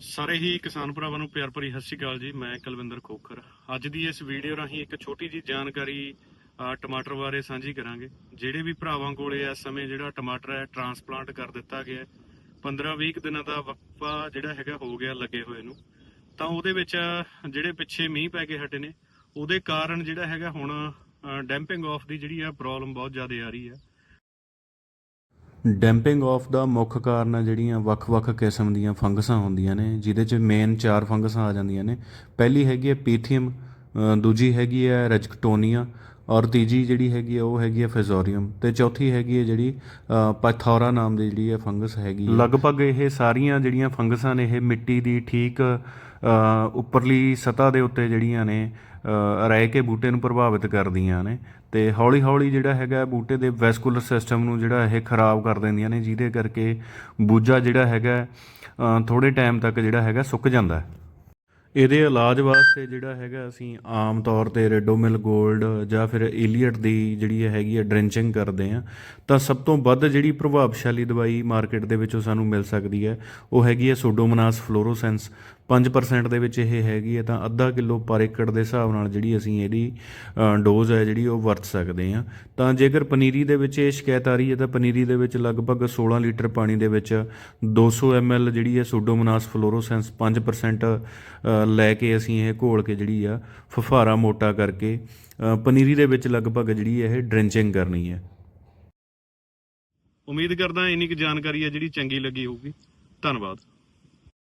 ਸਾਰੇ ਹੀ ਕਿਸਾਨ ਭਰਾਵਾਂ ਨੂੰ ਪਿਆਰ ਭਰੀ ਸਤਿ ਸ਼੍ਰੀ ਅਕਾਲ ਜੀ, ਮੈਂ ਕੁਲਵਿੰਦਰ ਖੋਖਰ। ਅੱਜ ਦੀ ਇਸ ਵੀਡੀਓ ਰਾਹੀਂ ਇੱਕ ਛੋਟੀ ਜੀ ਜਾਣਕਾਰੀ ਟਮਾਟਰ ਬਾਰੇ ਸਾਂਝੀ ਕਰਾਂਗੇ, ਜਿਹੜੇ ਵੀ ਭਰਾਵਾਂ ਕੋਲੇ ਇਸ ਸਮੇਂ ਜਿਹੜਾ ਟਮਾਟਰ ਹੈ, ਟਰਾਂਸਪਲਾਂਟ ਕਰ ਦਿੱਤਾ ਗਿਆ 15-20 ਦਿਨਾਂ ਦਾ ਵਕਫਾ ਜਿਹੜਾ ਹੈਗਾ ਹੋ ਗਿਆ ਲੱਗੇ ਹੋਏ ਨੂੰ। ਤਾਂ ਉਹਦੇ ਵਿੱਚ ਜਿਹੜੇ ਪਿੱਛੇ ਮੀਂਹ ਪੈ ਕੇ ਹਟੇ ਨੇ, ਉਹਦੇ ਕਾਰਨ ਜਿਹੜਾ ਹੈਗਾ ਹੁਣ ਡੈਂਪਿੰਗ ਆਫ ਦੀ ਜਿਹੜੀ ਆ ਪ੍ਰੋਬਲਮ ਬਹੁਤ ਜ਼ਿਆਦਾ ਆ ਰਹੀ ਹੈ। ਡੈਂਪਿੰਗ ਆਫ ਦਾ ਮੁੱਖ ਕਾਰਨ ਆ ਜਿਹੜੀਆਂ ਵੱਖ-ਵੱਖ ਕਿਸਮ ਦੀਆਂ ਫੰਗਸਾਂ ਹੁੰਦੀਆਂ ਨੇ, ਜਿਹਦੇ 'ਚ ਮੇਨ ਚਾਰ ਫੰਗਸਾਂ ਆ ਜਾਂਦੀਆਂ ਨੇ। ਪਹਿਲੀ ਹੈਗੀ ਹੈ ਪੀਥੀਅਮ ਦੂਜੀ ਹੈਗੀ ਹੈ ਰੈਜਕਟੋਨੀਆ ਔਰ ਤੀਜੀ ਜਿਹੜੀ ਹੈਗੀ ਆ ਉਹ ਹੈਗੀ ਹੈ ਫਿਜ਼ੋਰੀਅਮ ਤੇ ਚੌਥੀ ਹੈਗੀ ਹੈ ਜਿਹੜੀ ਪਾਥੋਰਾ ਨਾਮ ਦੀ ਜਿਹੜੀ ਹੈ ਫੰਗਸ ਹੈਗੀ ਲਗਭਗ ਇਹ ਸਾਰੀਆਂ ਜਿਹੜੀਆਂ ਫੰਗਸਾਂ ਨੇ, ਇਹ ਮਿੱਟੀ ਦੀ ਠੀਕ ਉੱਪਰਲੀ ਸਤ੍ਹਾ ਦੇ ਉੱਤੇ ਜਿਹੜੀਆਂ ਨੇ ਰਹਿ ਕੇ ਬੂਟੇ ਨੂੰ ਪ੍ਰਭਾਵਿਤ ਕਰਦੀਆਂ ਨੇ ਤੇ ਹੌਲੀ ਹੌਲੀ ਜਿਹੜਾ ਹੈਗਾ ਬੂਟੇ ਦੇ ਵੈਸਕੂਲਰ ਸਿਸਟਮ ਨੂੰ ਜਿਹੜਾ ਇਹ ਖਰਾਬ ਕਰ ਦਿੰਦੀਆਂ ਨੇ, ਜਿਹਦੇ ਕਰਕੇ ਬੂਜਾ ਜਿਹੜਾ ਹੈਗਾ ਥੋੜੇ ਟਾਈਮ ਤੱਕ ਜਿਹੜਾ ਹੈਗਾ ਸੁੱਕ ਜਾਂਦਾ ਹੈ। ਇਹਦੇ ਇਲਾਜ ਵਾਸਤੇ ਜਿਹੜਾ ਹੈਗਾ ਅਸੀਂ ਆਮ ਤੌਰ ਤੇ ਰੈਡੋਮਿਲ 골ਡ ਜਾਂ ਫਿਰ ਏਲੀਅਟ ਦੀ ਜਿਹੜੀ ਹੈਗੀ ਹੈ ਡ੍ਰੈਂਚਿੰਗ ਕਰਦੇ ਆ ਤਾਂ ਸਭ ਤੋਂ ਵੱਧ ਜਿਹੜੀ ਪ੍ਰਭਾਵਸ਼ਾਲੀ ਦਵਾਈ ਮਾਰਕੀਟ ਦੇ ਵਿੱਚੋਂ ਸਾਨੂੰ ਮਿਲ ਸਕਦੀ ਹੈ। ਉਹ ਹੈਗੀ ਹੈ ਸੋਡੋਮੋਨਾਸ ਫਲੋਰੋਸੈਂਸ 5% ਦੇ ਵਿੱਚ ਇਹ ਹੈਗੀ ਹੈ ਤਾਂ ਅੱਧਾ ਕਿਲੋ ਪਰ ਏਕੜ ਦੇ ਹਿਸਾਬ ਨਾਲ ਜਿਹੜੀ ਅਸੀਂ ਇਹਦੀ ਡੋਜ਼ ਹੈ ਜਿਹੜੀ ਉਹ ਵਰਤ ਸਕਦੇ ਆ ਤਾਂ ਜੇਕਰ ਪਨੀਰੀ ਦੇ ਵਿੱਚ ਇਹ ਸ਼ਿਕਾਇਤ ਆ ਰਹੀ ਹੈ ਤਾਂ ਪਨੀਰੀ ਦੇ ਵਿੱਚ ਲਗਭਗ 16 ਲੀਟਰ ਪਾਣੀ ਦੇ ਵਿੱਚ 200 ml ਜਿਹੜੀ ਹੈ ਸੋਡੋਮੋਨਾਸ ਫਲੋਰੋਸੈਂਸ 5% ਲੈ ਕੇ ਅਸੀਂ ਇਹ ਘੋਲ ਕੇ ਜਿਹੜੀ ਆ, ਫਫਾਰਾ ਮੋਟਾ ਕਰਕੇ ਪਨੀਰੀ ਦੇ ਵਿੱਚ ਲਗਭਗ ਜਿਹੜੀ ਇਹ ਡ੍ਰੈਂਚਿੰਗ ਕਰਨੀ ਹੈ। ਉਮੀਦ ਕਰਦਾ ਇੰਨੀ ਕੁ ਜਾਣਕਾਰੀ ਹੈ ਜਿਹੜੀ ਚੰਗੀ ਲੱਗੀ ਹੋਊਗੀ। ਧੰਨਵਾਦ।